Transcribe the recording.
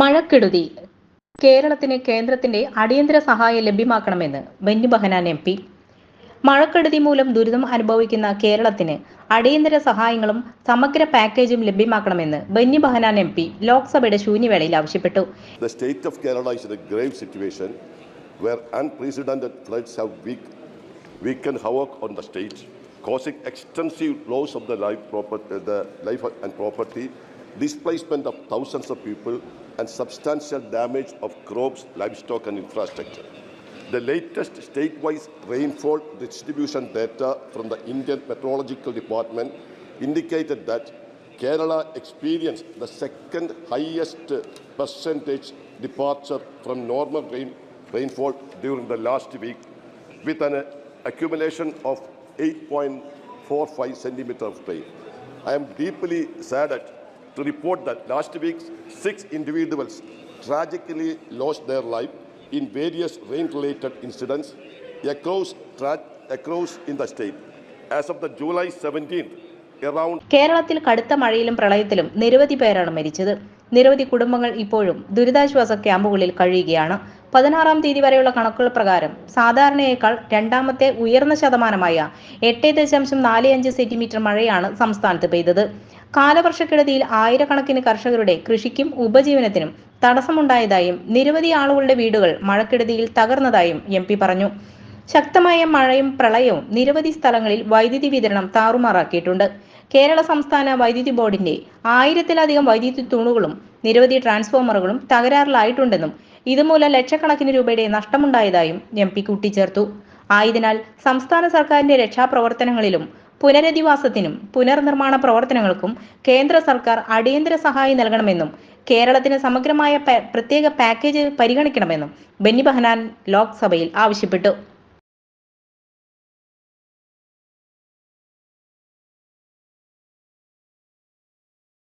മഴക്കെടുതി കേരളത്തിന് കേന്ദ്രത്തിന്റെ അടിയന്തര സഹായം ലഭ്യമാക്കണമെന്ന് ബെന്നി ബഹനാൻ എം പി മഴക്കെടുതി മൂലം ദുരിതം അനുഭവിക്കുന്ന കേരളത്തിന് അടിയന്തര സഹായങ്ങളും സമഗ്ര പാക്കേജും ലഭ്യമാക്കണമെന്ന് ബെന്നി ബഹനാൻ എം പി ലോക്സഭയുടെ ശൂന്യവേളയിൽ ആവശ്യപ്പെട്ടു The state of Kerala is in a grave situation where unprecedented floods have weak, weakened havoc on the state, causing extensive loss of the life, property, the life and property, displacement of thousands of people, and substantial damage of crops, livestock, and infrastructure. The latest state-wise rainfall distribution data from the Indian Meteorological Department indicated that Kerala experienced the second highest percentage departure from normal rain, rainfall during the last week, with an accumulation of 8.45 centimeters of rain. I am deeply saddened to report that last week six individuals tragically lost their life in various rain-related incidents across, across in the state. As of the July 17th, around കേരളത്തിൽ കടുത്ത മഴയിലും പ്രളയത്തിലും നിരവധി പേരാണ് മരിച്ചത് നിരവധി കുടുംബങ്ങൾ ഇപ്പോഴും ദുരിതാശ്വാസ ക്യാമ്പുകളിൽ കഴിയുകയാണ് പതിനാറാം തീയതി വരെയുള്ള കണക്കുകൾ പ്രകാരം സാധാരണയേക്കാൾ രണ്ടാമത്തെ ഉയർന്ന ശതമാനമായ എട്ട് ദശാംശം നാല് അഞ്ച് സെന്റിമീറ്റർ മഴയാണ് സംസ്ഥാനത്ത് പെയ്തത്. കാലവർഷക്കെടുതിയിൽ ആയിരക്കണക്കിന് കർഷകരുടെ കൃഷിക്കും ഉപജീവനത്തിനും തടസ്സമുണ്ടായതായും നിരവധി ആളുകളുടെ വീടുകൾ മഴക്കെടുതിയിൽ തകർന്നതായും എം പറഞ്ഞു. ശക്തമായ മഴയും പ്രളയവും നിരവധി സ്ഥലങ്ങളിൽ വൈദ്യുതി വിതരണം താറുമാറാക്കിയിട്ടുണ്ട്. കേരള സംസ്ഥാന വൈദ്യുതി ബോർഡിന്റെ ആയിരത്തിലധികം വൈദ്യുതി തൂണുകളും നിരവധി ട്രാൻസ്ഫോമറുകളും തകരാറിലായിട്ടുണ്ടെന്നും ഇതുമൂലം ലക്ഷക്കണക്കിന് രൂപയുടെ നഷ്ടമുണ്ടായതായും എം പി കൂട്ടിച്ചേർത്തു. ആയതിനാൽ സംസ്ഥാന സർക്കാരിന്റെ രക്ഷാപ്രവർത്തനങ്ങളിലും പുനരധിവാസത്തിനും പുനർനിർമ്മാണ പ്രവർത്തനങ്ങൾക്കും കേന്ദ്ര സർക്കാർ അടിയന്തര സഹായം നൽകണമെന്നും കേരളത്തിന് സമഗ്രമായ പ്രത്യേക പാക്കേജ് പരിഗണിക്കണമെന്നും ബെന്നി ബഹനാൻ ലോക്സഭയിൽ ആവശ്യപ്പെട്ടു.